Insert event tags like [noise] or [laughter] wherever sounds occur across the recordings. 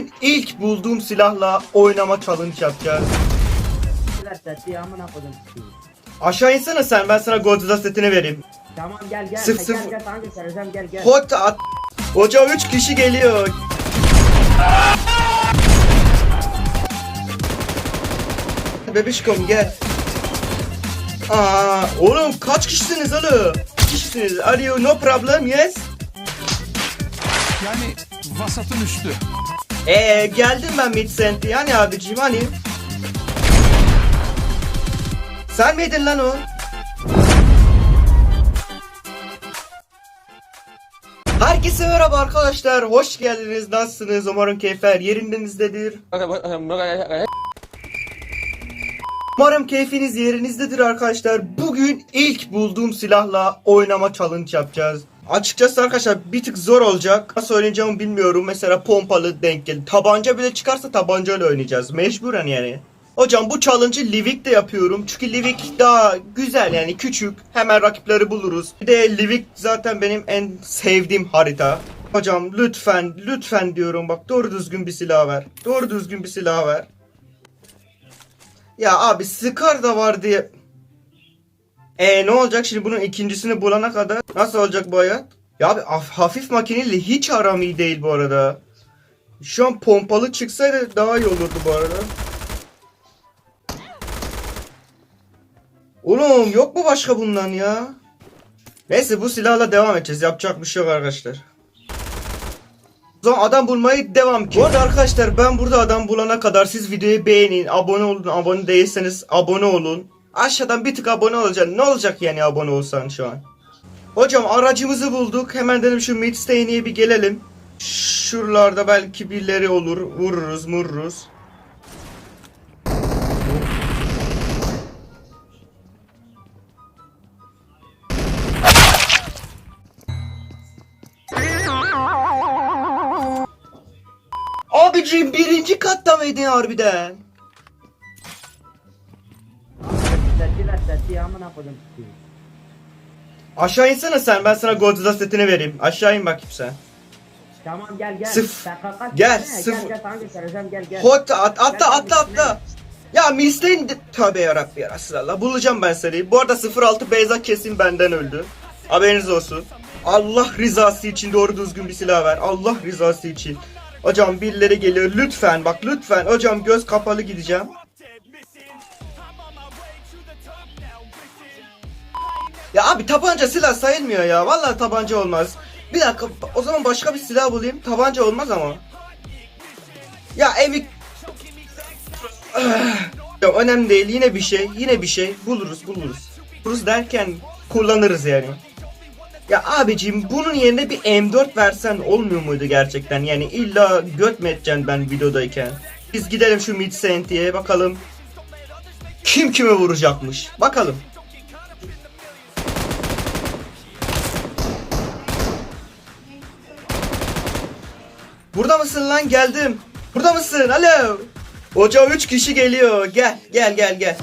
Bugün ilk bulduğum silahla oynama challenge yapacağız. Aşağı insene sen ben sana Godzilla setini vereyim. Tamam gel gel. Sıf- gel sıf- gel sana göstereceğim gel gel. Hot at. Hocam 3 kişi geliyor. Bebişkom gel. Aa, oğlum kaç kişisiniz? Kaç kişisiniz? Are you no problem? Yes? Yani vasatın üstü. Ee geldim ben Midsent'i yani abicim hani. Sen miydin lan o? Herkese merhaba arkadaşlar. Hoş geldiniz. Nasılsınız? Umarım keyifler yerinizdedir. Umarım keyfiniz yerinizdedir arkadaşlar. Bugün ilk bulduğum silahla oynama challenge yapacağız. Açıkçası arkadaşlar bir tık zor olacak. Nasıl oynayacağımı bilmiyorum. Mesela pompalı denk geldi. Tabanca bile çıkarsa tabancayla oynayacağız. Mecburen yani. Hocam bu challenge'ı Livik'te yapıyorum. Çünkü Livik daha güzel yani küçük. Hemen rakipleri buluruz. Bir de Livik zaten benim en sevdiğim harita. Hocam lütfen lütfen diyorum bak doğru düzgün bir silah ver. Doğru düzgün bir silah ver. Ya abi Scar da var diye. E ne olacak şimdi bunun ikincisini bulana kadar? Nasıl olacak bu hayat? Ya abi haf- hafif makineyle hiç aram iyi değil bu arada. Şu an pompalı çıksaydı daha iyi olurdu bu arada. Oğlum yok mu başka bundan ya? Neyse bu silahla devam edeceğiz. Yapacak bir şey yok arkadaşlar. O zaman adam bulmayı devam ki. Bu arada arkadaşlar ben burada adam bulana kadar siz videoyu beğenin, abone olun, abone değilseniz abone olun. Aşağıdan bir tık abone olacaksın. Ne olacak yani abone olsan şu an? Hocam aracımızı bulduk. Hemen dedim şu Midstay'e bir gelelim. Şuralarda belki birileri olur. Vururuz, mururuz. Abicim birinci katta mıydın harbiden? Setiler seti amına koydum. Aşağı insene sen ben sana Godzilla setini vereyim. Aşağı in bakayım sen. Tamam gel gel. Sıf- Sen kalk, gel, gelsene, sıfır. Gel gel göstereceğim gel gel. Hot at, atla atla atla. Ya Milstein de... Tövbe yarabbi ya Resulallah. Bulacağım ben seni. Bu arada 06 Beyza kesin benden öldü. Haberiniz olsun. Allah rızası için doğru düzgün bir silah ver. Allah rızası için. Hocam birileri geliyor. Lütfen bak lütfen. Hocam göz kapalı gideceğim. Ya abi tabanca silah sayılmıyor ya. Vallahi tabanca olmaz. Bir dakika o zaman başka bir silah bulayım. Tabanca olmaz ama. Ya evi [sighs] ya önemli değil yine bir şey yine bir şey buluruz buluruz. Buluruz derken kullanırız yani. Ya abicim bunun yerine bir M4 versen olmuyor muydu gerçekten? Yani illa göt mü edeceksin ben videodayken? Biz gidelim şu mid sentiye bakalım. Kim kime vuracakmış? Bakalım. Burada mısın lan geldim. Burada mısın? Alo. Hocam 3 kişi geliyor. Gel gel gel gel.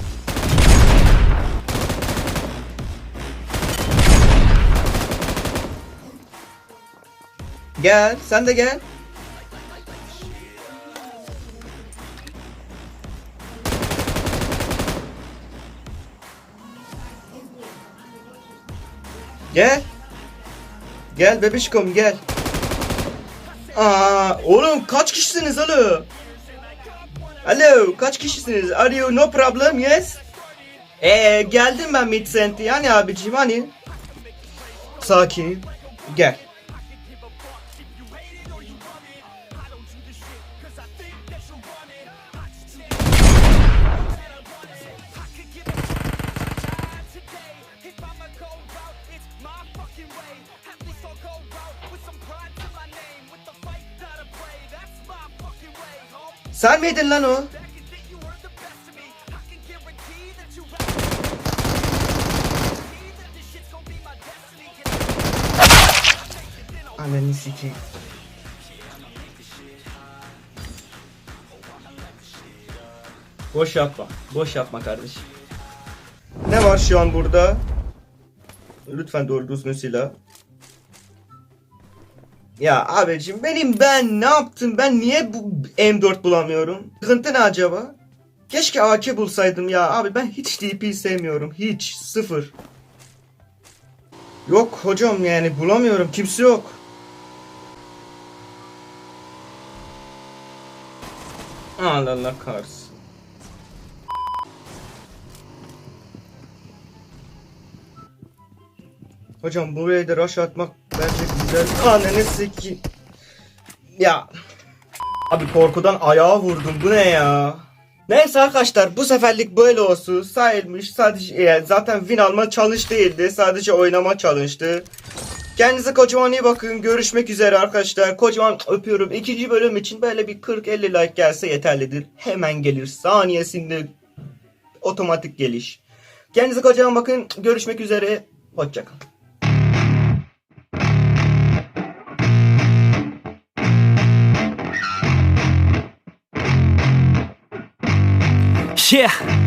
Gel sen de gel. Gel. Gel bebişkom gel. Aa, oğlum kaç kişisiniz oğlum? Alo, kaç kişisiniz? Are you no problem? Yes? Ee, geldim ben Midsent'i yani abicim hani. Sakin. Gel. Sen miydin lan o? Ananı sikeyim. Boş yapma. Boş yapma kardeşim. Ne var şu an burada? Lütfen doğru düzgün silah. Ya abicim benim ben ne yaptım? Ben niye bu M4 bulamıyorum? Sıkıntı ne acaba? Keşke AK bulsaydım ya. Abi ben hiç DP sevmiyorum. Hiç. Sıfır. Yok hocam yani bulamıyorum. Kimse yok. Allah Allah kahretsin. Hocam buraya da rush atmak bence güzel. Ananı siki. Ya. Abi korkudan ayağa vurdum. Bu ne ya? Neyse arkadaşlar bu seferlik böyle olsun. Sayılmış. Sadece yani zaten win alma challenge değildi. Sadece oynama challenge'dı. Kendinize kocaman iyi bakın. Görüşmek üzere arkadaşlar. Kocaman öpüyorum. İkinci bölüm için böyle bir 40-50 like gelse yeterlidir. Hemen gelir. Saniyesinde otomatik geliş. Kendinize kocaman bakın. Görüşmek üzere. Hoşçakalın. Yeah.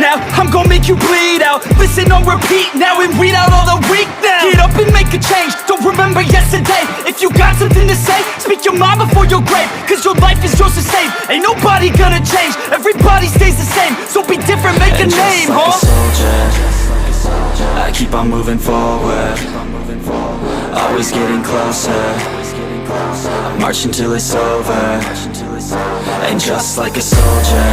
now. I'm gonna make you bleed out. Listen on repeat now and read out all the weak now. Get up and make a change. Don't remember yesterday. If you got something to say, speak your mind before your grave. Cause your life is yours to save. Ain't nobody gonna change. Everybody stays the same. So be different, make a And just name, like huh? a soldier, I keep on moving forward. Always getting closer. March until it's over. And just like a soldier,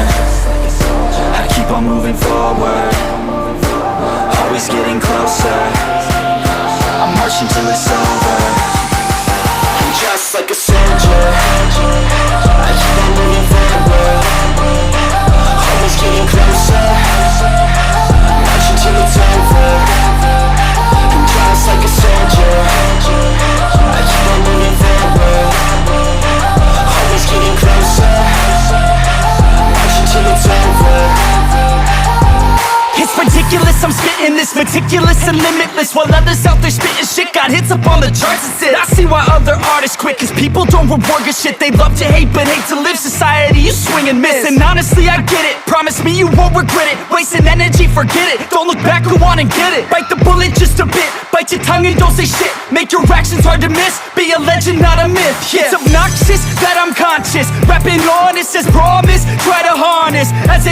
ridiculous, this meticulous and limitless While others out there spitting shit got hits up on the charts and shit I see why other artists quit Cause people don't reward good shit. They love to hate but hate to live. Society You swing and miss. And honestly I get it. Promise me you won't regret it. Wasting energy, forget it. Don't look back, go on and get it. Bite the bullet just a bit. Bite your tongue and don't say shit. Make your actions hard to miss. Be a legend, not a myth. Yeah. It's obnoxious that I'm conscious. Rapping on, it says bro